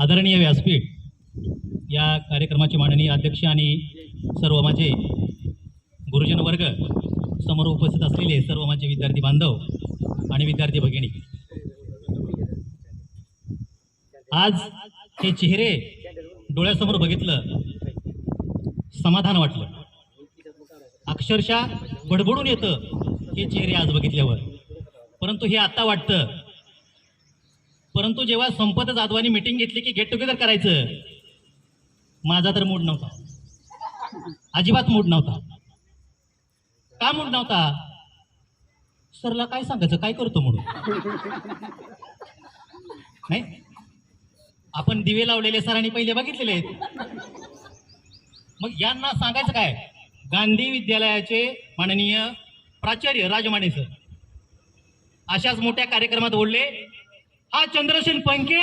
आदरणीय व्यासपीठ या कार्यक्रमाचे माननीय अध्यक्ष आणि सर्व माझे गुरुजन वर्ग समोर उपस्थित असलेले सर्व माझे विद्यार्थी बांधव आणि विद्यार्थी भगिनी. आज हे चेहरे डोळ्यासमोर बघितलं समाधान वाटलं. अक्षरशः बडबडून येतं हे चेहरे आज बघितल्यावर. परंतु हे आता वाटतं परंतु जेव्हा संपत जाधवांनी मिटिंग घेतली की गेट टुगेदर करायचं माझा तर मूड नव्हता. अजिबात मूड नव्हता. का मूड नव्हता? सरला काय सांगायचं? काय करतो म्हणून? नाही? आपण दिवे लावलेले सरांनी पहिले बघितलेले आहेत. मग यांना सांगायचं काय? गांधी विद्यालयाचे माननीय प्राचार्य राजमाने सर. अशाच मोठ्या कार्यक्रमात बोलले हा चंद्रसेन पंखे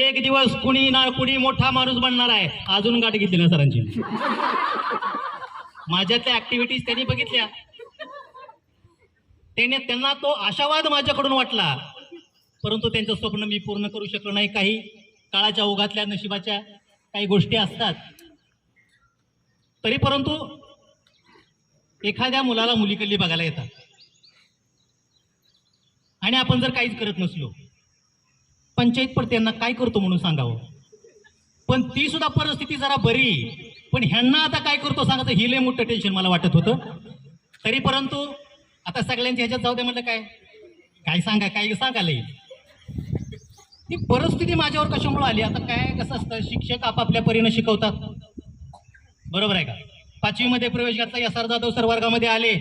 एक दिवस कुणी ना कुणी मोठा माणूस बनणार आहे. अजून गाठ घेतली ना सरांची. माझ्या त्या ऍक्टिव्हिटीज त्यांनी बघितल्या. त्याने त्यांना तो आशावाद माझ्याकडून वाटला. परंतु त्यांचं स्वप्न मी पूर्ण करू शकलो नाही. काही काळाच्या ओघातल्या नशिबाच्या काही गोष्टी असतात. तरी परंतु एखाद्या मुलाला मुलीकडली बघायला येतात. आणि आपण जर काहीच करत नसलो पंचायत पण त्यांना काय करतो म्हणून सांगावं? पण ती सुद्धा परिस्थिती जरा बरी. पण ह्यांना आता काय करतो सांगायचं ही लय मोठं टेन्शन मला वाटत होतं. तरी परंतु आता सगळ्यांच्या ह्याच्यात जाऊ दे म्हटलं काय? काय सांगा काय सांगायला येईल ती परिस्थिती माझ्यावर कशामुळे आली? आता काय कसं असतं? शिक्षक आपापल्या परीनं शिकवतात. बरोबर आहे का? पाचवीमध्ये प्रवेश घातला या सर जाधव सर वर्गामध्ये आले.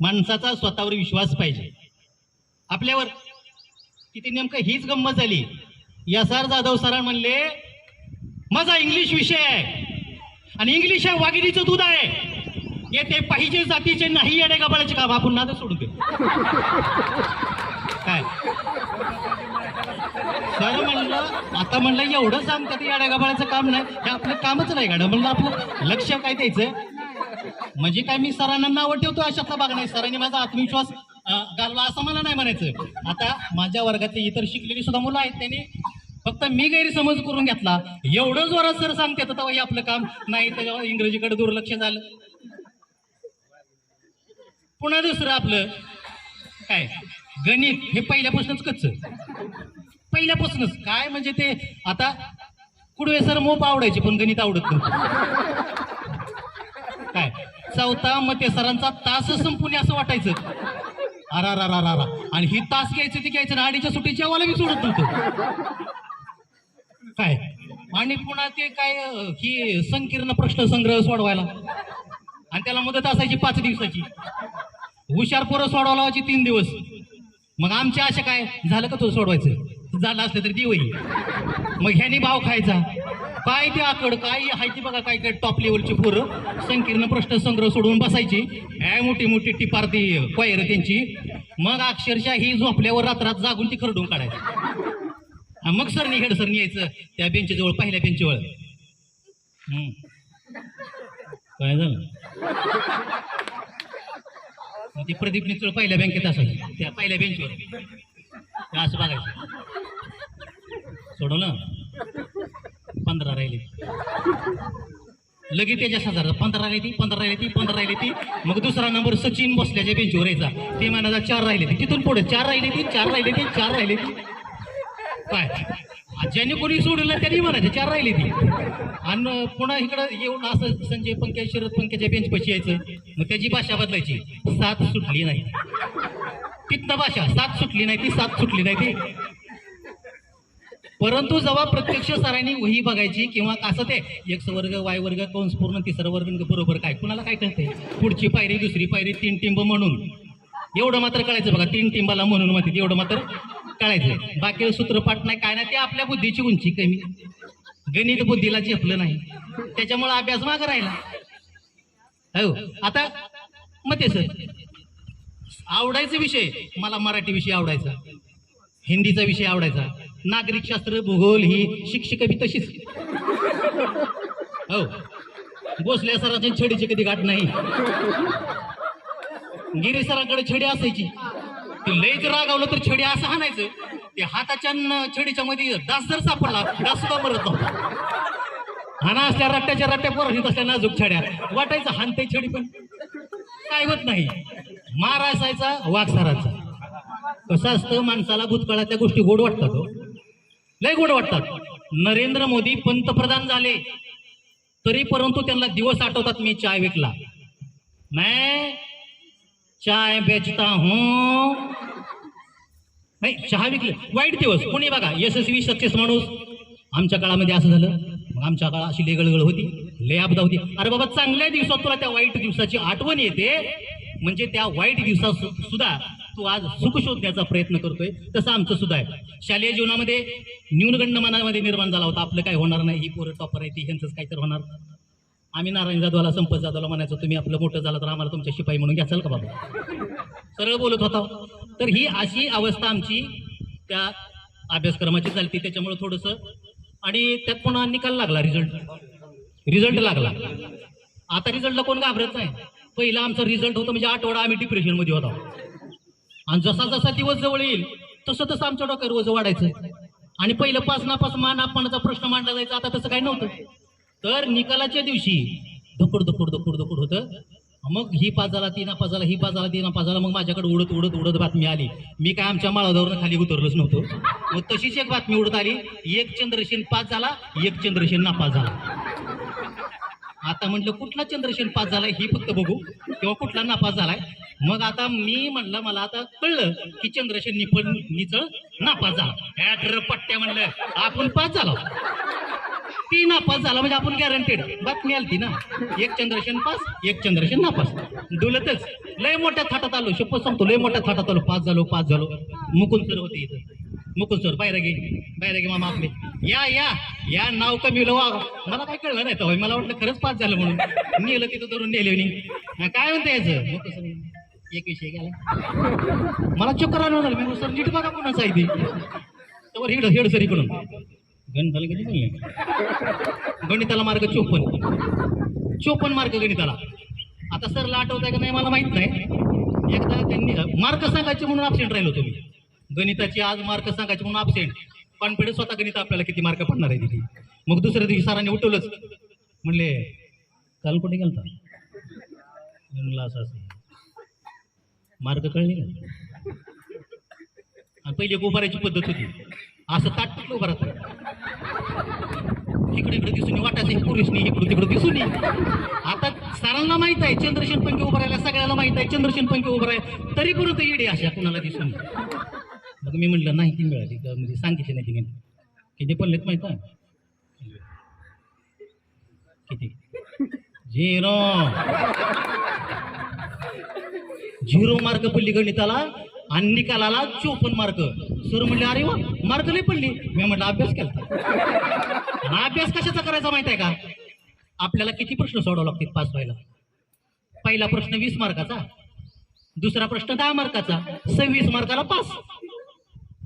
माणसाचा स्वतःवर विश्वास पाहिजे. आपल्यावर की ती नेमकं हीच गंमत झाली. एस आर जाधव सर म्हणले माझा इंग्लिश विषय आहे आणि इंग्लिश हे वाघिणीचं दूध आहे. येते पाहिजे जातीचे नाही येणे गबाळाचे काम. आपण नाद सोडून दे काय? सर म्हणलं आता म्हणलं एवढं ते याड्या गबाळाचं काम नाही. हे आपलं कामच नाही गाडं म्हणलं आपलं लक्ष काय द्यायचं? म्हणजे काय मी सरांना नावं ठेवतो अशातला भाग नाही. सरांनी माझा आत्मविश्वास घालवा असं मला नाही म्हणायचं. आता माझ्या वर्गातले इतर शिकलेली सुद्धा मुलं आहेत त्यांनी फक्त मी गैरसमज करून घेतला. एवढं जोरात सर सांगते तेव्हा आपलं काम नाही त्याच्यावर इंग्रजीकडे दुर्लक्ष झालं. पुन्हा दुसरं आपलं काय? गणित हे पहिल्यापासूनच कच्च. पहिल्यापासूनच. काय म्हणजे ते आता कुडवे सर मोप आवडायचे पण गणित आवडत नव्हतं. काय? चौथा मते सरांचा तास संपून असं वाटायचं. अरा रा रा रा आणि ही तास घ्यायचं ती घ्यायचं आडीच्या अडीच्या सुट्टी जेवायला मी सोडत नव्हतं. काय? आणि पुन्हा ते काय ही संकीर्ण प्रश्न संग्रह सोडवायला. आणि त्याला मदत असायची पाच दिवसाची. हुशार पोरं सोडवायला लावायची तीन दिवस. मग आमच्या अशा काय? झालं का तो सोडवायचं? झालं असलं तरी दिवई मग ह्यानी भाव खायचा. काय ते आकड काय आहे बघा काय काय टॉप लेवलची पोरं. संकीर्ण प्रश्न संग्रह सोडून बसायची. काय मोठी मोठी टिपार ती क्वायर त्यांची. मग अक्षरशः ही झोपल्यावर रात्रात जागून ती खरडून काढायची. मग सरनी हेड सरनी यायचं त्या बेंचजवळ पहिल्या बेंचवर काय झालं? ती प्रदीप निचळ पहिल्या बँकेत असायची. त्या पहिल्या बेंचवर असं बघायचं. सोडवलं? पंधरा राहिले. लगेच त्याच्या शेजारचा पंधरा राहिली ती पंधरा राहिली ती पंधरा राहिली ती. मग दुसरा नंबर सचिन बसल्याच्या बेंचवर यायचा ते म्हणायचा चार राहिले ती. तिथून पुढे चार राहिले ती चार राहिले ती चार राहिले ती. काय? ज्याने कोणी सोडलं त्यांनी म्हणायचं चार राहिली ती. आणि पुन्हा इकडं येऊन असं संजय पंख्या शरद पंख्याच्या बेंच पशी यायचं. मग त्याची भाषा बदलायची. सात सुटली नाही. तिथनं भाषा? सात सुटली नाही ती सात सुटली नाही ती. परंतु जेव्हा प्रत्यक्ष सरांनी वही बघायची किंवा असं ते एक वर्ग वाय वर्ग कंस पूर्ण तिसरा वर्ग बरोबर काय? कुणाला काय कळते पुढची पायरी दुसरी पायरी तीन टिंब म्हणून. एवढं मात्र कळायचं बघा तीन टिंबाला म्हणून म्हणते एवढं मात्र कळायचं बाकी सूत्रपाठ नाही काय नाही ते आपल्या बुद्धीची उंची कमी. गणित बुद्धीला झेपलं नाही. त्याच्यामुळे अभ्यास मागं राहिला. हो आता मग ते सर. आवडायचा विषय मला मराठी विषय आवडायचा. हिंदीचा विषय आवडायचा. नागरिकशास्त्र भूगोल ही शिक्षिका बी तशीच. हो. भोसले सरांची छडीची कधी गाठ नाही. गिरी सरांकडे छडी असायची. ते लयच रागावलं तर छडी असं हाणायचं ते हाताच्या न छडीच्या मध्ये डास जर सापडला डास सुद्धा मरत नव्हता. हाना असल्या रट्ट्याच्या रट्ट्या पोरत असल्या नाजूक छड्या. वाटायचं हानते छडी पण. काय होत नाही. मार असायचा वाघ सराचा. कसं असतं माणसाला भूतकाळातल्या गोष्टी गोड वाटतात हो. लय गोड वाटतात. नरेंद्र मोदी पंतप्रधान झाले. तरी परंतु त्यांना दिवस आठवतात मी चाय विकला. मैं चाय बेचता हूं. नाही चहा विकले. वाईट दिवस. कोणी बघा यशस्वी सक्सेस माणूस. आमच्या काळामध्ये असं झालं. मग आमच्या काळात अशी लय गळगळ होती. लय आपदा होती. अरे बाबा चांगल्या दिवसात तुला त्या वाईट दिवसाची आठवण येते. म्हणजे त्या वाईट दिवसात सुद्धा तू आज सुख शोधण्याचा प्रयत्न करतोय तसं आमचं सुद्धा आहे. शालेय जीवनामध्ये न्यूनगंड मनामध्ये निर्माण झाला होता आपलं काय होणार नाही ही पोरं टॉपर आहे ती ह्यांचंच काहीतरी होणार. आम्ही नारायण जाधवाला संपत जाधवाला म्हणायचो तुम्ही आपलं मोठं झालं तर आम्हाला तुमच्या शिपाई म्हणून घ्याल का बाबा? सरळ बोलत होता. तर ही अशी अवस्था आमची त्या अभ्यासक्रमाची चालती त्याच्यामुळे थोडंसं आणि त्यात पुन्हा निकाल लागला रिझल्ट रिझल्ट लागला. आता रिझल्टला कोण घाबरत नाही. पहिला आमचा रिझल्ट होता म्हणजे आठवडा आम्ही डिप्रेशनमध्ये होता. आणि जसा जसा दिवस जवळ येईल तसं तसं आमच्या डोक्यावर वजन वाढायचं. आणि पहिलं पाच नापास मान अपमानाचा प्रश्न मांडला जायचा आता तसं काही नव्हतं. तर निकालाच्या दिवशी धुकड धुकड धुकड धुकड होतं. मग ही पाच झाला ती नापास झाला ही पाच झाला ती नापास झाला मग माझ्याकडे उडत उडत उडत बातमी आली. मी काय आमच्या माळावरनं खाली उतरलोच नव्हतो. मग तशीच एक बातमी उडत आली. एक चंद्रसेन पास झाला एक चंद्रसेन नापास झाला. आता म्हटलं कुठला चंद्रसेन पास झालाय ही फक्त बघू. किंवा कुठला नापास झालाय? मग आता मी म्हणलं मला आता कळलं की चंद्रसेन निपळ निचळ नापास झाला. ऍटर पट्ट्या म्हणलं आपण पास झालो. ती नापास झाला म्हणजे आपण गॅरंटेड बातमी आलती ना. एक चंद्रसेन पास एक चंद्रसेन नापास. डुलतच लय मोठ्या थाटात आलो. शपथ सांगतो लय मोठ्या थाटात आलो. पास झालो पास झालो. मुकुल सर होते इथं. मुकुल सर बाहेर गे. बाहेर गे मामा आपले. या या. या नाव कमी वा मला काय कळलं नाही तर मला वाटलं खरंच पास झालं म्हणून. नेलं तिथं धरून नेले काय म्हणतं यायचं एक विषय गेला. मला चक्कर आणून झालं मी सर नीट बघा कोणाचं आहे तर हेड हेड सर इकडून गणिताला किती म्हणले गणिताला मार्ग चोपन्न. चोपन्न मार्क गणिताला. आता सरला आठवत आहे का नाही मला माहीत नाही. एकदा त्यांनी मार्क सांगायचे म्हणून अबसेंट राहिलो तुम्ही गणिताची आज मार्क सांगायचे म्हणून अबसेंट कॉन्फिडन्स स्वतः गणित आपल्याला किती मार्क पडणार आहे तिथे? मग दुसऱ्या दिवशी सरांनी उठवलंच. म्हणले काल कुठे गेलता? म्हणलं असं असं. मार्क कळले का? आणि पहिली एक उभारायची पद्धत होती. असं ताट टाकलं उभा इकडे इकडे दिसून ये, वाटायचं हे पुरुषनी इकडे तिकडे दिसून ये. आता सरांना माहीत आहे चंद्रशेन पंखे उभं राहायला सगळ्याला माहीत आहे चंद्रशेन पंखे उभं राहील. तरी परंतु येडे अशा कुणाला दिसून? ये. मी म्हटलं नाही ती मिळाली तर म्हणजे सांगितली नाही तिने. किती पडलेत माहीत आहे? किती? झिरो. झिरो मार्क पडली गणिताला आणि निकालाला चोपन्न मार्क. सर म्हणले अरे वा मार्क नाही पडली. मी म्हटलं अभ्यास केला अभ्यास कशाचा करायचा माहीत आहे का? आपल्याला किती प्रश्न सोडावे लागतील पास व्हायला? पहिला प्रश्न वीस मार्काचा दुसरा प्रश्न दहा मार्काचा सव्वीस मार्काला पास.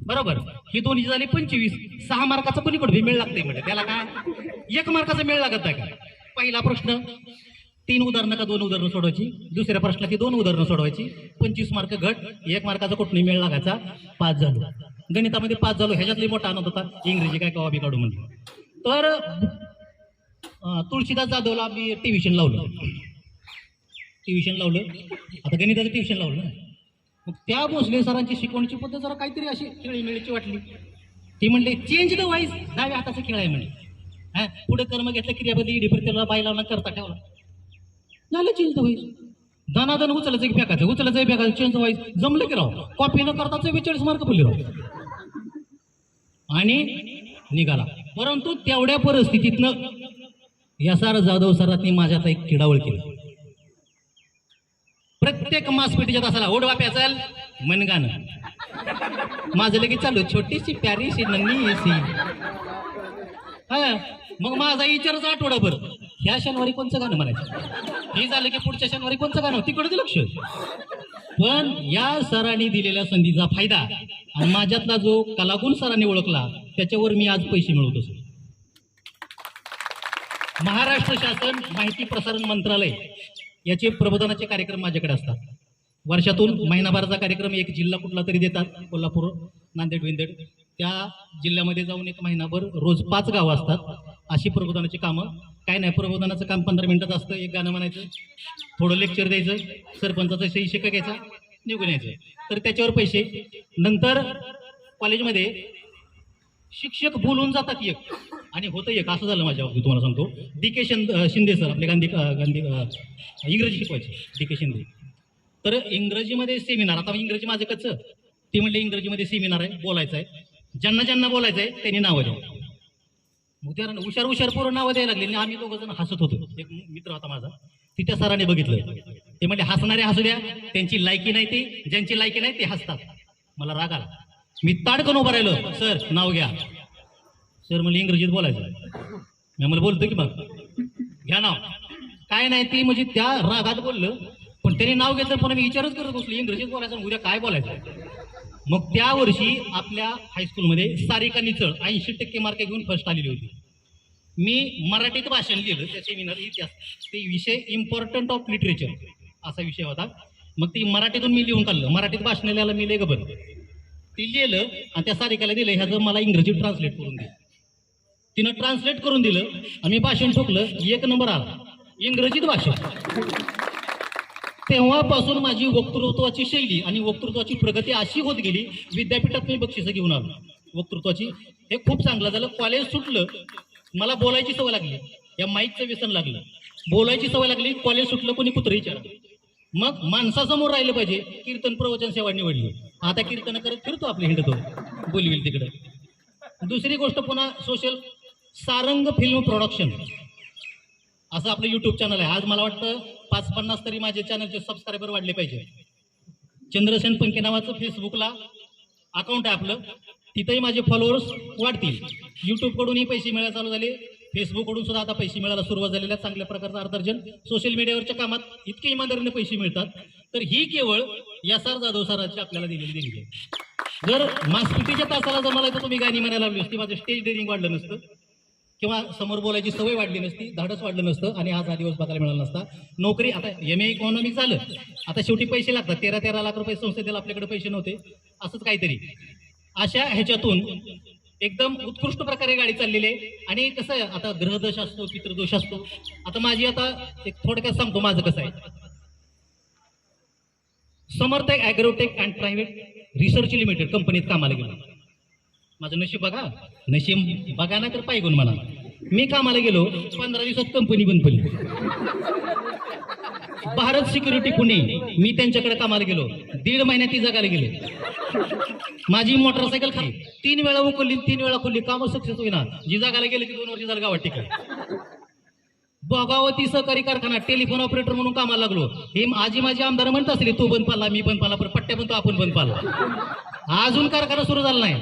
बरोबर. ही दोन्ही झाली पंचवीस. सहा मार्काचा कोणीकडे मेळ लागते म्हणजे त्याला काय? एक मार्काचा मेळ लागत आहे का? पहिला प्रश्न तीन उदाहरणं का दोन उदाहरणं सोडवायची? दुसऱ्या प्रश्नाची दोन उदाहरणं सोडवायची. पंचवीस मार्क घट एक मार्काचा कुठून मेळ लागायचा? पाच झालो. गणितामध्ये पाच झालो. ह्याच्यातली मोठा आनंद होता. इंग्रजी काय कवाबी काढू म्हणलं तर तुळशीदास जाधवला मी ट्युशन लावलं. ट्युशन लावलं. आता गणिताचं ट्युशन लावलं ना? मग त्या भोसले सरांची शिकवण्याची पद्धत जरा काहीतरी अशी खेळीमेळीची वाटली. ती म्हणले चेंज द वाईज डाव्या हाताचा खेळ आहे म्हणे. हा? पुढे कर्म घेतलं क्रियापदी इडी त्याला बाई लावला करता ठेवला. झालं चेंज द वाईज दनादन उचलायचं की फेकायचं उचलायचं फेकायचं चेंज द वाईज जमलं की राव कॉपी न करता चव्वेचाळीस मार्क पडले राव. आणि निघाला. परंतु तेवढ्या परिस्थितीतनं या सार जाधव सरांनी माझ्यात एक किडावळ केला. प्रत्येक मासपेटीच्यात असाला? ओढवा प्याचाल मनगाणं. माझं लगेच चालू छोटीशी प्यारीशी नन्नी हा मग माझा विचारच आठवडाभर ह्या शनिवारी कोणचं गाणं म्हणायचं? हे झालं की पुढच्या शनिवारी कोणचं गाणं? तिकडे लक्ष. पण या सरांनी दिलेल्या संधीचा फायदा आणि माझ्यातला जो कलागुण सरांनी ओळखला त्याच्यावर मी आज पैसे मिळवत सर. महाराष्ट्र शासन माहिती प्रसारण मंत्रालय याचे प्रबोधनाचे कार्यक्रम माझ्याकडे असतात. वर्षातून महिनाभराचा कार्यक्रम एक जिल्हा कुठला तरी देतात कोल्हापूर नांदेड विंदेड. त्या जिल्ह्यामध्ये जाऊन एक महिनाभर रोज पाच गावं असतात. अशी प्रबोधनाची कामं. काय नाही प्रबोधनाचं काम पंधरा मिनिटात असतं. एक गाणं म्हणायचं थोडं लेक्चर द्यायचं सरपंचाचा सही शिका घ्यायचा निघून यायचं. तर त्याच्यावर पैसे. नंतर कॉलेजमध्ये शिक्षक बोलून जातात एक. आणि होतं एक असं झालं माझ्या बाबतीत तुम्हाला सांगतो. D K Shinde Shinde sir आपले गांधी गांधी इंग्रजी शिकवायचे डी के शिंदे. तर इंग्रजीमध्ये सेमिनार आता इंग्रजी माझं कच्चं ते म्हणले इंग्रजीमध्ये सेमिनार आहे बोलायचं आहे. ज्यांना ज्यांना बोलायचं आहे त्यांनी नावं द्यावं. मग त्या हुशार हुशार पोरं नावं द्यायला लागले. आणि आम्ही दोघं जण हसत होतो. एक मित्र होता माझा ती सराने बघितलं. ते म्हणजे हसणारे हसू द्या त्यांची लायकी नाही ती ज्यांची लायकी नाही ते हसतात. मला राग आला. मी ताडकन उभं राहिलो सर नाव घ्या. सर म्हणजे इंग्रजीत बोलायचं मी मला बोलतो की मग घ्या नाव. काय नाही ती म्हणजे त्या रागात बोललं पण त्याने नाव घेतलं पण मी विचारच करत बसलो इंग्रजीत बोलायचं उद्या काय बोलायचं? मग त्या वर्षी आपल्या हायस्कूलमध्ये सारिका निचळ ऐंशी टक्के मार्क घेऊन फर्स्ट आलेली होती. मी मराठीत भाषण लिहिलं त्या सेमिनार इतिहास. ते विषय इम्पॉर्टंट ऑफ लिटरेचर असा विषय होता. मग ती मराठीतून मी लिहून काढलं. मराठीत भाषण लिहायला मी लय गबर ती लिहिलं आणि त्या सारिकाला दिलं ह्याचं मला इंग्रजीत ट्रान्सलेट करून दिलं तिनं ट्रान्सलेट करून दिलं आणि भाषण ठोकलं एक नंबर आला. इंग्रजीत भाषण. तेव्हापासून माझी वक्तृत्वाची शैली आणि वक्तृत्वाची प्रगती अशी होत गेली विद्यापीठात मी बक्षिसं घेऊन आलो. वक्तृत्वाची हे खूप चांगलं झालं. कॉलेज सुटलं मला बोलायची सवय लागली. या माईकचं व्यसन लागलं. बोलायची सवय लागली कॉलेज सुटलं कोणी कुत्र विचार मग माणसासमोर राहिलं पाहिजे कीर्तन प्रवचन सेवा निवडली आता कीर्तन करत फिरतो आपले हिंडतो बोलविल तिकडं. दुसरी गोष्ट पुन्हा सोशल सारंग फिल्म प्रोडक्शन असं आपलं युट्यूब चॅनल आहे. आज मला वाटतं पाच पन्नास तरी माझे चॅनलचे सबस्क्रायबर वाढले पाहिजे. चंद्रसेन पंके नावाचं फेसबुकला अकाउंट आहे आपलं. तिथंही माझे फॉलोअर्स वाढतील. यूट्यूबकडूनही पैसे मिळायला चालू झाले. फेसबुककडून सुद्धा आता पैसे मिळायला सुरुवात झालेल्या आहे. चांगल्या प्रकारचं अर्थार्जन. सोशल मीडियावरच्या कामात इतके इमानदारीने पैसे मिळतात. तर ही केवळ यासार जाधव सरांची आपल्याला दिलेली देणगी आहे. जर मास्पिटीच्या तासाला जर मला तुम्ही गाणी म्हणायला लावली असती. माझं स्टेज डेअरिंग वाढलं नसतं. किंवा समोर बोलायची सवय वाढली नसती धाडस वाढलं नसतं आणि आज हा दिवस बघायला मिळाला नसता. नोकरी आता एम ए इकॉनॉमिक झालं. आता शेवटी पैसे लागतात. तेरा तेरा लाख रुपये संस्थेला आपल्याकडे पैसे नव्हते. असंच काहीतरी. अशा ह्याच्यातून एकदम उत्कृष्ट प्रकारे गाडी चाललेली आहे. आणि कसं आहे आता ग्रहदोष असतो पितृदोष असतो. आता माझी आता एक थोडक्यात सांगतो माझं कसं आहे. Samarth Agrotech and private research limited कंपनीत कामाला गेलो. माझं नशीब बघा. नशीब बघा ना तर पाहिजे मला मी कामाला गेलो पंधरा दिवसात कंपनी बंद पडली. भारत सिक्युरिटी पुणे मी त्यांच्याकडे कामाला गेलो. दीड महिन्यात ती जगायला गेले. माझी मोटरसायकल खाली तीन वेळा उकलली तीन वेळा खोलली. काम सक्सेस होईना. जी जगायला गेले ती दोन वर्ष झालं गावात टिकली. भोगावती सहकारी कारखाना टेलिफोन ऑपरेटर म्हणून कामाला लागलो. हे आजी माझी आमदार म्हणत असले तू बंद पाला मी बंद पाला पण पट्ट्या पण तो आपण बंद पाला अजून कारखाना सुरू झाला नाही.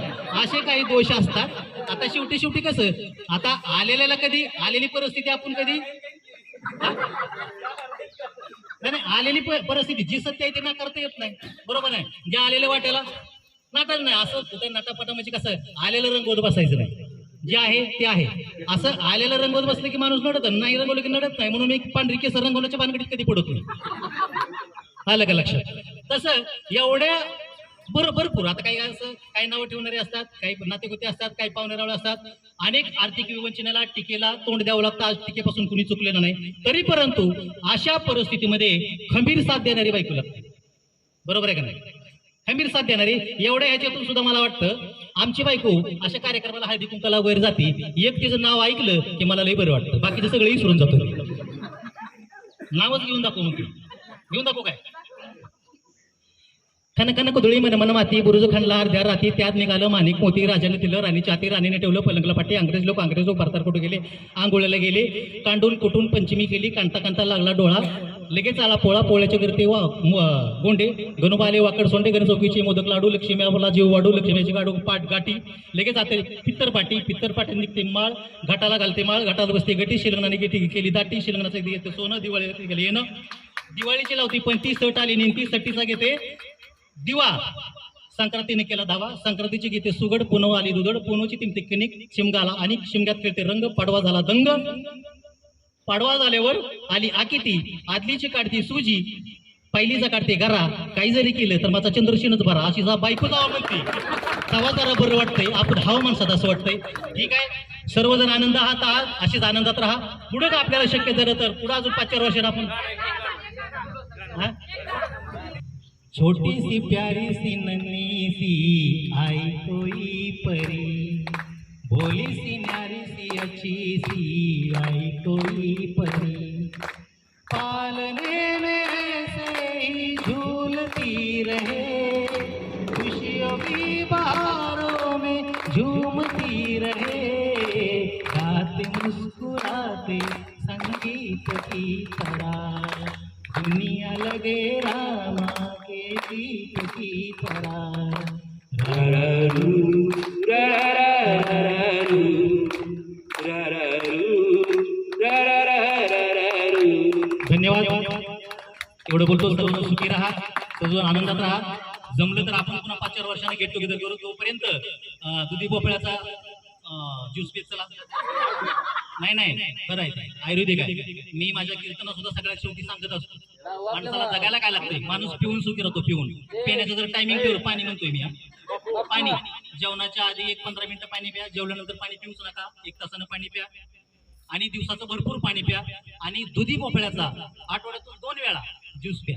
असे काही दोष असतात. आता शेवटी शेवटी कसं? आता आलेल्याला कधी? आलेली परिस्थिती आपण कधी? नाही नाही, आलेली परिस्थिती जी सत्य आहे ती नाकारता येत नाही. बरोबर नाही? जे आलेल्या वाट्याला नाटायला नाही. असं कुठं नाटापटा म्हणजे कसं? आलेलं रंगवत बसायचं नाही. जे आहे ते आहे. असं आलेलं रंगवत बसलं की माणूस नडत नाही रंगवलं की नडत नाही. म्हणून एक पांढरी केस रंगवण्याच्या भानगडीत कधी पडत नाही. आलं का लक्षात? तसं एवढ्या बरं भरपूर आता काही असं काही नावं ठेवणारे असतात काही नातेगुते असतात काही पाहुणेरावळे असतात. अनेक आर्थिक विवंचनेला टीकेला तोंड द्यावं लागतं. आज टीकेपासून कुणी चुकलेलं नाही. तरी परंतु अशा परिस्थितीमध्ये खंबीर साथ देणारी बायको लागते. बरोबर आहे का नाही? खंबीर साथ देणारी एवढ्या ह्याच्यातून सुद्धा मला वाटतं आमची बायको अशा कार्यक्रमाला हळदी कुंकाला वगैरे जाते. एक तिचं नाव ऐकलं की मला लय बरं वाटतं. बाकीचं सगळं विसरून जातो. नावच घेऊन दाखव मग घेऊन दाखव काय? खन धुळी मन मन माती बुरुज खणला अर्ध्या राती त्यात निघालं माणिक मोती राजाने दिलं राणी चाती राणीने ठेवलं पलंगला पाठी अंग्रेज लोक अंग्रेज लोक भारतात कुठे गेले? आंघोळ्याला गेले. कांडून कुटून पंचमी केली? कांता कांता लागला डोळा. लगेच आला पोळा पोळ्याच्या करते वा गोंडे. गणुबाले वाकड सोंडे गणचौकीचे मोदक लाडू लक्ष्मी जीव वाडू लक्ष्मीची गाडू पाट गाठी. लगेच आता पित्तर पाटी पित्तर पाटी निघते माळ. घाटाला घालते माळ घाटात बसते गटी. शिलंगणाने गेटी केली दाटी. शिलंगणाचं येते सोनं दिवाळी गेले येणं. दिवाळीची लावती पण ती सट आली नेमकी सटीचा घेते. दिवा. संक्रांतीने केला धावा. संक्रांतीची गीते सुगड पुनव आली दुधड पुनवची तिमती किनिक शिमगाला आणि शिमग्यात खेळते रंग पाडवा झाला दंग. पाडवा झाल्यावर आली आकिती. आदलीची काढती सुजी. पहिलीचा काढते घरा काही जरी केलं तर माझा चंद्रशीनच भरा. अशी जा बायको जावा म्हणते तवा जरा बरं वाटतंय. आपण हाव माणसात असं वाटतंय. ठीक आहे? सर्वजण आनंद आहात आहात अशीच आनंदात राहा. पुढे का आपल्याला शक्य झालं तर? पुढे अजून पाच चार वर्षात आपण छोटी सी प्यारी सी नन्ही सी आई कोई परी. भोली सी न्यारी सी अच्छी सी आई कोई परी. पालने में ऐसे ही झूलती रहे वर्षाने गेट तोपर्यंत दुधी भोपळ्याचा ज्यूस पेत चला. नाही नाही खरं आहे. आयुर्वेदिक आहे. मी माझ्या कीर्तना सुद्धा सगळ्यात शेवटी सांगत असतो. माणसाला जगायला काय लागतंय? माणूस पिऊन सुखी राहतो पिऊन. पिण्याचं जर टायमिंग ठेवलं पाणी म्हणतोय मी पाणी. जेवणाच्या आधी एक पंधरा मिनिटं पाणी प्या जेवल्यानंतर पाणी पिऊच नका. एक तासानं पाणी प्या. आणि दिवसाचं भरपूर पाणी प्या. आणि दुधी भोपळ्याचा आठवड्यातून दोन वेळा ज्यूस प्या.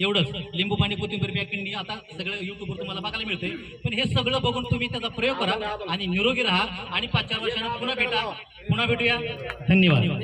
एवढंच. लिंबू पाणी कोथिंबीर प्या किंडी आता सगळं युट्यूबवर तुम्हाला बघायला मिळतंय. पण हे सगळं बघून तुम्ही त्याचा प्रयोग करा आणि निरोगी राहा आणि पाच चार वर्षांना पुन्हा भेटा. पुन्हा भेटूया. धन्यवाद.